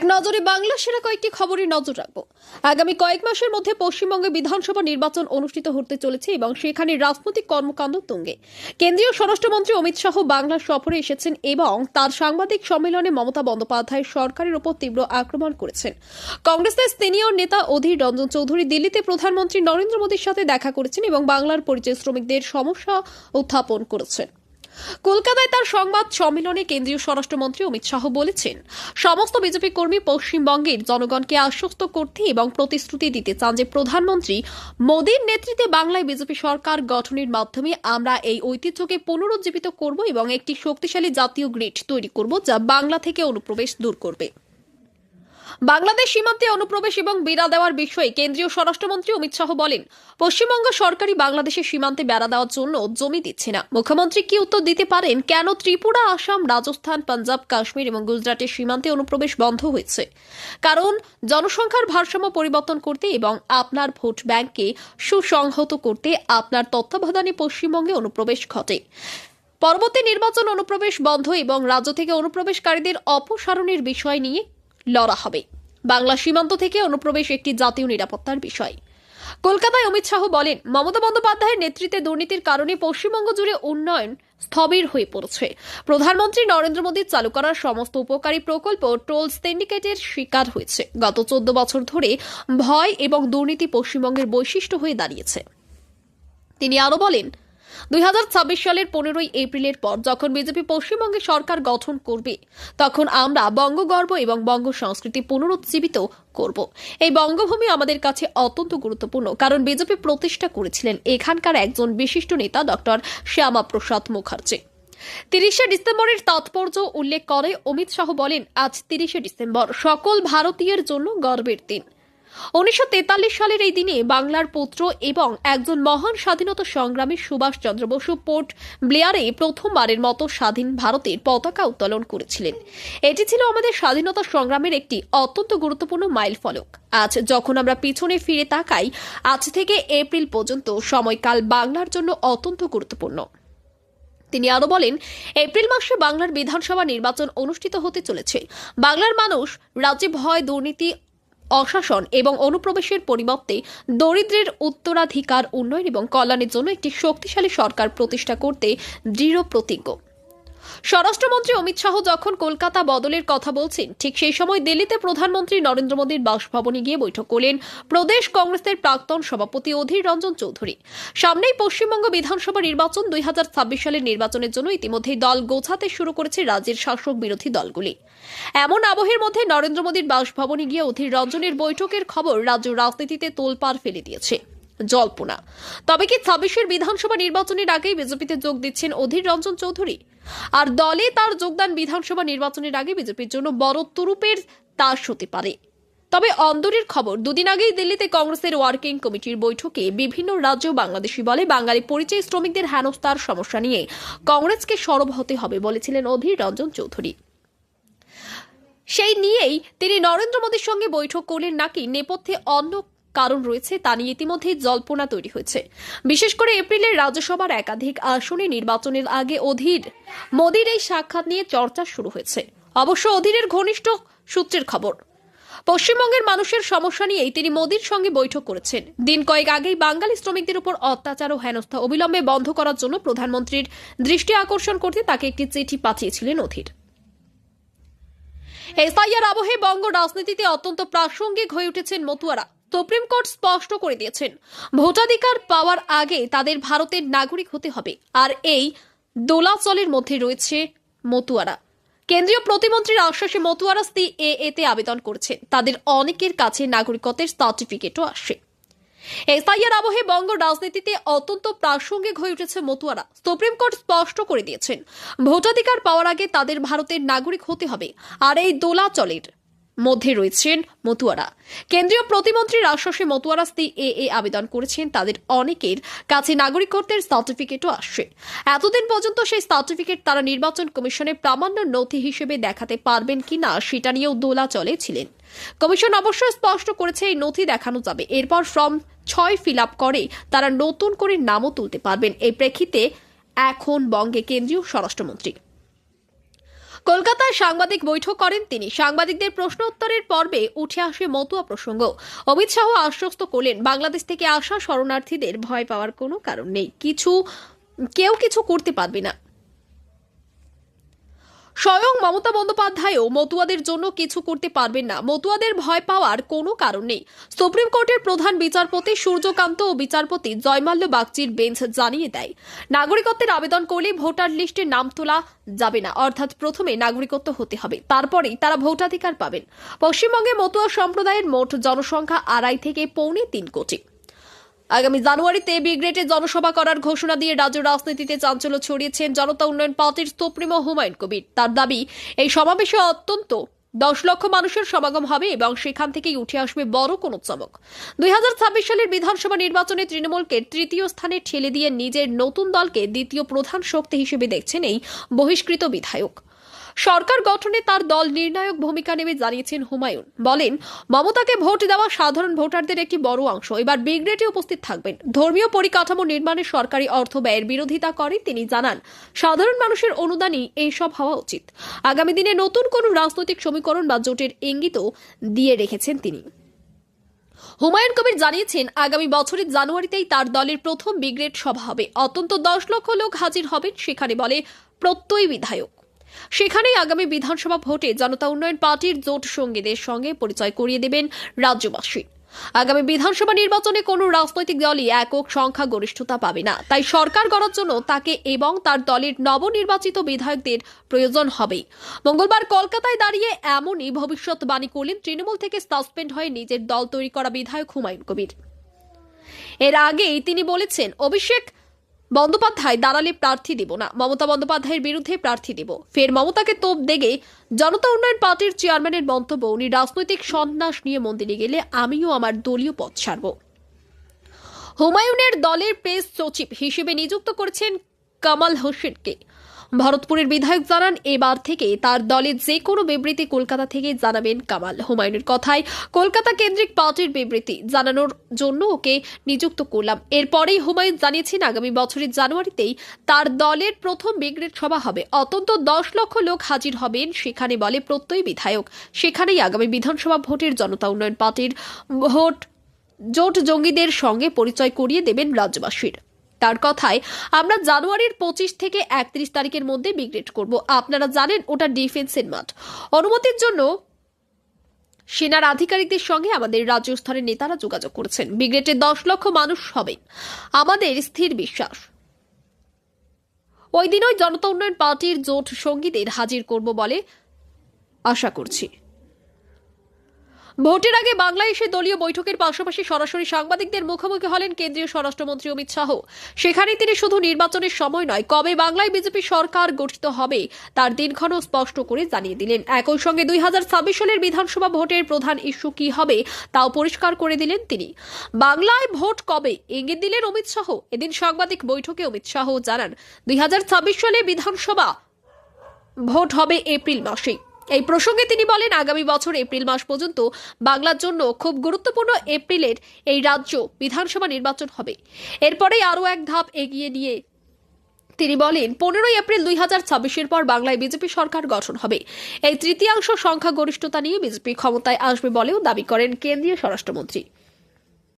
এক নজরে বাংলা সেরা কয়েকটি খবরে নজর রাখব। আগামী কয়েক মাসের মধ্যে পশ্চিমবঙ্গে বিধানসভা নির্বাচন অনুষ্ঠিত হতে চলেছে এবং সেখানে রাজনৈতিক কর্মকাণ্ড তুঙ্গে। কেন্দ্রীয় স্বরাষ্ট্রমন্ত্রী অমিত শাহ বাংলা সফরে এসেছেন এবং তার সাংবাদিক সম্মেলনে মমতা বন্দ্যোপাধ্যায় সরকারের ওপর তীব্র আক্রমণ করেছেন। কংগ্রেসের সিনিয়র নেতা অধীর রঞ্জন চৌধুরী দিল্লিতে প্রধানমন্ত্রী নরেন্দ্র মোদীর সাথে দেখা করেছেন এবং বাংলার পরিচয় শ্রমিকদের সমস্যা উত্থাপন করেছেন। কলকাতায় তার সংবাদ সম্মেলনে কেন্দ্রীয় স্বরাষ্ট্রমন্ত্রী অমিত শাহ বলেছেন, সমস্ত বিজেপি কর্মী পশ্চিমবঙ্গের জনগণকে আশ্বস্ত করতে এবং প্রতিশ্রুতি দিতে চান যে প্রধানমন্ত্রী মোদীর নেতৃত্বে বাংলায় বিজেপি সরকার গঠনের মাধ্যমে আমরা এই ঐতিহ্যকে পুনরুজ্জীবিত করব এবং একটি শক্তিশালী জাতীয় গ্রিড তৈরি করব যা বাংলা থেকে অনুপ্রবেশ দূর করবে। বাংলাদেশ সীমান্তে অনুপ্রবেশ এবং বেড়া দেওয়ার বিষয়ে কেন্দ্রীয় স্বরাষ্ট্রমন্ত্রী অমিত শাহ বলেন, পশ্চিমবঙ্গ সরকারই বাংলাদেশের সীমান্তে বেড়া দেওয়ার জন্য জমি দিচ্ছে না। মুখ্যমন্ত্রী কি উত্তর দিতে পারেন? কেন ত্রিপুরা, আসাম, রাজস্থান, পাঞ্জাব, কাশ্মীর এবং গুজরাটের সীমান্তে অনুপ্রবেশ বন্ধ হয়েছে? কারণ, জনসংখ্যার ভারসাম্য পরিবর্তন করতে এবং আপনার ভোট ব্যাংককে সুসংহত করতে আপনার তত্ত্বাবধানে পশ্চিমবঙ্গে অনুপ্রবেশ ঘটে। পরবর্তী নির্বাচন অনুপ্রবেশ বন্ধ এবং রাজ্য থেকে অনুপ্রবেশকারীদের অপসারণের বিষয় নিয়ে লড়া হবে। বাংলা সীমান্ত থেকে অনুপ্রবেশ একটি জাতীয় নিরাপত্তার বিষয়। কলকাতায় অমিত শাহ বলেন, মমতা বন্দ্যোপাধ্যায়ের নেতৃত্বে দুর্নীতির কারণে পশ্চিমবঙ্গ জুড়ে উন্নয়ন স্থবির হয়ে পড়েছে। প্রধানমন্ত্রী নরেন্দ্র মোদীর চালু করার সমস্ত উপকারী প্রকল্প টোল সিন্ডিকেটের শিকার হয়েছে। গত চোদ্দ বছর ধরে ভয় এবং দুর্নীতি পশ্চিমবঙ্গের বৈশিষ্ট্য হয়ে দাঁড়িয়েছে। তিনি আরও বলেন দুই হাজার ছাব্বিশ সালের পনেরোই এপ্রিলের পর যখন বিজেপি পশ্চিমবঙ্গে সরকার গঠন করবে, তখন আমরা বঙ্গগর্ব এবং বঙ্গ সংস্কৃতি পুনরুজ্জীবিত করব। এই বঙ্গভূমি আমাদের কাছে অত্যন্ত গুরুত্বপূর্ণ, কারণ বিজেপি প্রতিষ্ঠা করেছিলেন এখানকার একজন বিশিষ্ট নেতা ডক্টর শ্যামা প্রসাদ মুখার্জি। তিরিশে ডিসেম্বরের তাৎপর্য উল্লেখ করে অমিত শাহ বলেন, আজ তিরিশে ডিসেম্বর, সকল ভারতীয়ের জন্য গর্বের দিন। উনিশশো তেতাল্লিশ সালের এই দিনে বাংলার পুত্র এবং একজন মহান স্বাধীনতা সংগ্রামী সুভাষ চন্দ্র বসু পোর্ট ব্লেয়ারে প্রথমবারের মতো স্বাধীন ভারতের পতাকা উত্তোলন করেছিলেন। এটি ছিল আমাদের স্বাধীনতা সংগ্রামের একটি অত্যন্ত গুরুত্বপূর্ণ মাইল ফলক আজ যখন আমরা পিছনে ফিরে তাকাই, আজ থেকে এপ্রিল পর্যন্ত সময়কাল বাংলার জন্য অত্যন্ত গুরুত্বপূর্ণ। তিনি আরও বলেন, এপ্রিল মাসে বাংলার বিধানসভা নির্বাচন অনুষ্ঠিত হতে চলেছে। বাংলার মানুষ রাজ্যে ভয়, দুর্নীতি অশাসন এবং অনুপ্রবেশের পরিবর্তে দরিদ্রের উত্তরাধিকার উন্নয়ন এবং কল্যাণের জন্য একটি শক্তিশালী সরকার প্রতিষ্ঠা করতে দৃঢ় প্রতিজ্ঞ। স্বরাষ্ট্রমন্ত্রী অমিত শাহ যখন কলকাতা বদলের কথা বলছেন, ঠিক সেই সময় দিল্লিতে প্রধানমন্ত্রী নরেন্দ্র মোদীর বাসভবনে গিয়ে বৈঠক করলেন প্রদেশ কংগ্রেসের প্রাক্তন সভাপতি অধীর রঞ্জন চৌধুরী। সামনেই পশ্চিমবঙ্গ বিধানসভা নির্বাচন দুই সালের নির্বাচনের জন্য ইতিমধ্যেই দল গোছাতে শুরু করেছে রাজ্যের শাসক বিরোধী দলগুলি। এমন আবহের মধ্যে নরেন্দ্র মোদীর বাসভবনে গিয়ে অধীর রঞ্জনের বৈঠকের খবর রাজ্য রাজনীতিতে তোলপাড় ফেলে দিয়েছে। জল্পনা। তবে কি ছাব্বিশের বিধানসভা নির্বাচনের আগেই বিজেপিতে যোগ দিচ্ছেন অধীর রঞ্জন চৌধুরী? আর দলে তার যোগদান বিধানসভা নির্বাচনের আগে বিজেপির জন্য বড় তুরুপের তাস হতে পারে। তবে অন্দরের খবর, দুদিন আগেই দিল্লিতে কংগ্রেসের ওয়ার্কিং কমিটির বৈঠকে বিভিন্ন রাজ্য বাংলাদেশি বলে বাঙালি পরিচয় শ্রমিকদের হেনস্থার সমস্যা নিয়ে কংগ্রেসকে সরব হতে হবে বলেছিলেন অধীর রঞ্জন চৌধুরী। সেই নিয়েই তিনি নরেন্দ্র মোদীর সঙ্গে বৈঠক করলেন নাকি নেপথ্যে অন্য কারণ রয়েছে তা নিয়ে ইতিমধ্যেই জল্পনা তৈরি হয়েছে। বিশেষ করে এপ্রিলের রাজ্যসভার একাধিক আসনে নির্বাচনের আগে অধীর মোদীর এই সাক্ষাৎ নিয়ে চর্চা শুরু হয়েছে। অবশ্য অধীরের ঘনিষ্ঠ সূত্রের খবর। পশ্চিমবঙ্গের মানুষের সমস্যা নিয়েই তিনি মোদীর সঙ্গে বৈঠক করেছেন। দিন কয়েক আগেই বাঙালি শ্রমিকদের উপর অত্যাচার ও হেনস্থা অবিলম্বে বন্ধ করার জন্য প্রধানমন্ত্রীর দৃষ্টি আকর্ষণ করতে তাকে একটি চিঠি পাঠিয়েছিলেন অধীর। এসআইআর আবহে বঙ্গ রাজনীতিতে অত্যন্ত প্রাসঙ্গিক হয়ে উঠেছেন মতুয়ারা। সুপ্রিম কোর্ট স্পষ্ট করে দিয়েছেন, ভোটাধিকার পাওয়ার আগে তাদের ভারতের নাগরিক হতে হবে। আর এই দোলাচলের মধ্যে রয়েছে মতুয়ারা। কেন্দ্রীয় প্রতিমন্ত্রীর আশ্বাসে মতুয়ারা এ এতে আবেদন করেছেন তাদের অনেকের কাছে নাগরিকত্বের সার্টিফিকেটও আসে। এসআইআর আবহে বঙ্গ রাজনীতিতে অত্যন্ত প্রাসঙ্গিক হয়ে উঠেছে মতুয়ারা। সুপ্রিম কোর্ট স্পষ্ট করে দিয়েছেন, ভোটাধিকার পাওয়ার আগে তাদের ভারতের নাগরিক হতে হবে। আর এই দোলাচলের মধ্যে রয়েছেন মতুয়ারা। কেন্দ্রীয় প্রতিমন্ত্রীর আশ্বাসে মতুয়ারা স্তি এ এ আবেদন করেছেন, তাদের অনেকের কাছে নাগরিকত্বের সার্টিফিকেটও আসছে। এতদিন পর্যন্ত সেই সার্টিফিকেট তারা নির্বাচন কমিশনের প্রামাণ্য নথি হিসেবে দেখাতে পারবেন কিনা সেটা নিয়েও দোলাচলে ছিলেন। কমিশন অবশ্যই স্পষ্ট করেছে এই নথি দেখানো যাবে। এরপর ফর্ম ছয় ফিল আপ করে তারা নতুন করে নামও তুলতে পারবেন। এই প্রেক্ষিতে এখন বঙ্গে কেন্দ্রীয় স্বরাষ্ট্রমন্ত্রী কলকাতায় সাংবাদিক বৈঠক করেন তিনি। সাংবাদিকদের প্রশ্ন উত্তরের পর্বে উঠে আসে মতুয়া প্রসঙ্গ। অমিত শাহ আশ্বস্ত করলেন, বাংলাদেশ থেকে আসা শরণার্থীদের ভয় পাওয়ার কোনো কারণ নেই। কিছু, কেউ কিছু করতে পারবে না। স্বয়ং মমতা বন্দ্যোপাধ্যায়ও মতুয়াদের জন্য কিছু করতে পারবেন না। মতুয়াদের ভয় পাওয়ার কোনো কারণ নেই। সুপ্রিম কোর্টের প্রধান বিচারপতি সূর্যকান্ত ও বিচারপতি জয়মাল্য বাগচির বেঞ্চ জানিয়ে দেয়, নাগরিকত্বের আবেদন করলে ভোটার লিস্টে নাম তোলা যাবে না। অর্থাৎ প্রথমে নাগরিকত্ব হতে হবে, তারপরেই তারা ভোটাধিকার পাবেন। পশ্চিমবঙ্গে মতুয়া সম্প্রদায়ের মোট জনসংখ্যা আড়াই থেকে পৌনে তিন কোটি। আগামী জানুয়ারিতে বিগ্রেটে জনসভা করার ঘোষণা দিয়ে রাজ্য রাজনীতিতে চাঞ্চল্য ছড়িয়েছেন জনতা উন্নয়ন পার্টির সুপ্রিমো হুমায়ুন কবির। তার দাবি, এই সমাবেশে অত্যন্ত দশ লক্ষ মানুষের সমাগম হবে এবং সেখান থেকেই উঠে আসবে বড় কোনো চমক। দুই হাজার ছাব্বিশ সালের বিধানসভা নির্বাচনে তৃণমূলকে তৃতীয় স্থানে ঠেলে দিয়ে নিজের নতুন দলকে দ্বিতীয় প্রধান শক্তি হিসেবে দেখছেন এই বহিষ্কৃত বিধায়ক। সরকার গঠনে তার দল নির্ণায়ক ভূমিকা নেবে জানিয়েছেন হুমায়ুন। বলেন, মমতাকে ভোট দেওয়া সাধারণ ভোটারদের একটি বড় অংশ। এবার বিগ্রেটে উপস্থিত থাকবেন। ধর্মীয় পরিকাঠামো নির্মাণে সরকারি অর্থ ব্যয়ের বিরোধিতা করে তিনি। জানান, সাধারণ মানুষের অনুদানই এইসব হওয়া উচিত। আগামী দিনে নতুন কোনো রাজনৈতিক সমীকরণ বা জোটের ইঙ্গিতও দিয়ে রেখেছেন তিনি। হুমায়ুন কবির জানিয়েছেন, আগামী বছরের জানুয়ারিতেই তার দলের প্রথম বিগ্রেড সভা হবে। অত্যন্ত দশ লক্ষ লোক হাজির হবেন সেখানে বলে প্রত্যয় বিধায়ক। সেখানেই আগামী বিধানসভা ভোটে জনতা উন্নয়ন পার্টির জোট সঙ্গীদের সঙ্গে পরিচয় করিয়ে দেবেন রাজ্যবাসী। আগামী বিধানসভা নির্বাচনে কোনো রাজনৈতিক দলই একক সংখ্যা গরিষ্ঠতা পাবে না। তাই সরকার গড়ার জন্য তাকে এবং তার দলের নবনির্বাচিত বিধায়কদের প্রয়োজন হবেই। মঙ্গলবার কলকাতায় দাঁড়িয়ে এমনই ভবিষ্যৎবাণী করলেন তৃণমূল থেকে সাসপেন্ড হয়ে নিজের দল তৈরি করা বিধায়ক হুমায়ুন কবির। এর আগেই তিনি বলেছেন, অভিষেক বন্দ্যোপাধ্যায় দাঁড়ালে প্রার্থী দিব না। মমতা বন্দ্যোপাধ্যায়ের বিরুদ্ধে প্রার্থী দিব। ফের মমতাকে তোপ দেগে জনতা উন্নয়ন পার্টির চেয়ারম্যানের মন্তব্য উনি রাজনৈতিক সন্ন্যাস নিয়ে মন্দিরে গেলে আমিও আমার দলীয় পথ ছাড়ব। হুমায়ুনের দলের প্রেস সচিব হিসেবে নিযুক্ত করেছেন কামাল হোসেনকে। ভরতপুরের বিধায়ক জানান, এবার থেকে তার দলের যে কোনো বিবৃতি কলকাতা থেকে জানাবেন কামাল। হুমায়ুনের কথায় কলকাতা কেন্দ্রিক পার্টির বিবৃতি জানানোর জন্য ওকে নিযুক্ত করলাম। এরপরেই হুমায়ুন জানিয়েছেন, আগামী বছরের জানুয়ারিতেই তার দলের প্রথম বিগ্রেড সভা হবে। অত্যন্ত দশ লক্ষ লোক হাজির হবেন, সেখানে বলে প্রত্যয় বিধায়ক। সেখানেই আগামী বিধানসভা ভোটের জনতা উন্নয়ন পার্টির ভোট জোট জঙ্গিদের সঙ্গে পরিচয় করিয়ে দেবেন রাজ্যবাসীর। তার কথায়, আমরা জানুয়ারির পঁচিশ থেকে একত্রিশ তারিখের মধ্যে বিগ্রেড করব। আপনারা জানেন ওটা ডিফেন্সের মাঠ। অনুমতির জন্য সেনার আধিকারিকদের সঙ্গে আমাদের রাজ্য স্তরের নেতারা যোগাযোগ করেছেন। বিগ্রেটে দশ লক্ষ মানুষ হবেন আমাদের স্থির বিশ্বাস। ওই দিনই জনতা উন্নয়ন পার্টির জোট সঙ্গীদের হাজির করব বলে আশা করছি। ভোটের আগে বাংলায় এসে দলীয় বৈঠকের পাশাপাশি সরাসরি সাংবাদিকদের মুখোমুখি হলেন কেন্দ্রীয় স্বরাষ্ট্রমন্ত্রী অমিত শাহ। সেখানে তিনি শুধু নির্বাচনের সময় নয়, কবে বাংলায় বিজেপি সরকার গঠিত হবে, তার দিনক্ষণ স্পষ্ট করে জানিয়ে দিলেন। একই সঙ্গে দুই হাজার ছাব্বিশ সালের বিধানসভা ভোটের প্রধান ইস্যু কি হবে, তাও পরিষ্কার করে দিলেন তিনি। বাংলায় ভোট কবে, ইঙ্গিত দিলেন অমিত শাহ। এদিন সাংবাদিক বৈঠকে অমিত শাহ জানান, দুই হাজার ছাব্বিশ সালে বিধানসভা ভোট হবে এপ্রিল মাসে। এই প্রসঙ্গে তিনি বলেন, আগামী বছর এপ্রিল মাস পর্যন্ত বাংলার জন্য খুব গুরুত্বপূর্ণ এপ্রিলের এই রাজ্য বিধানসভা নির্বাচন হবে। এরপরে আরও এক ধাপ এগিয়ে নিয়ে তিনি বলেন, পনেরোই এপ্রিল দুই হাজার ছাব্বিশের পর বাংলায় বিজেপি সরকার গঠন হবে। এই তৃতীয়াংশ সংখ্যাগরিষ্ঠতা নিয়ে বিজেপি ক্ষমতায় আসবে বলেও দাবি করেন কেন্দ্রীয় স্বরাষ্ট্রমন্ত্রী।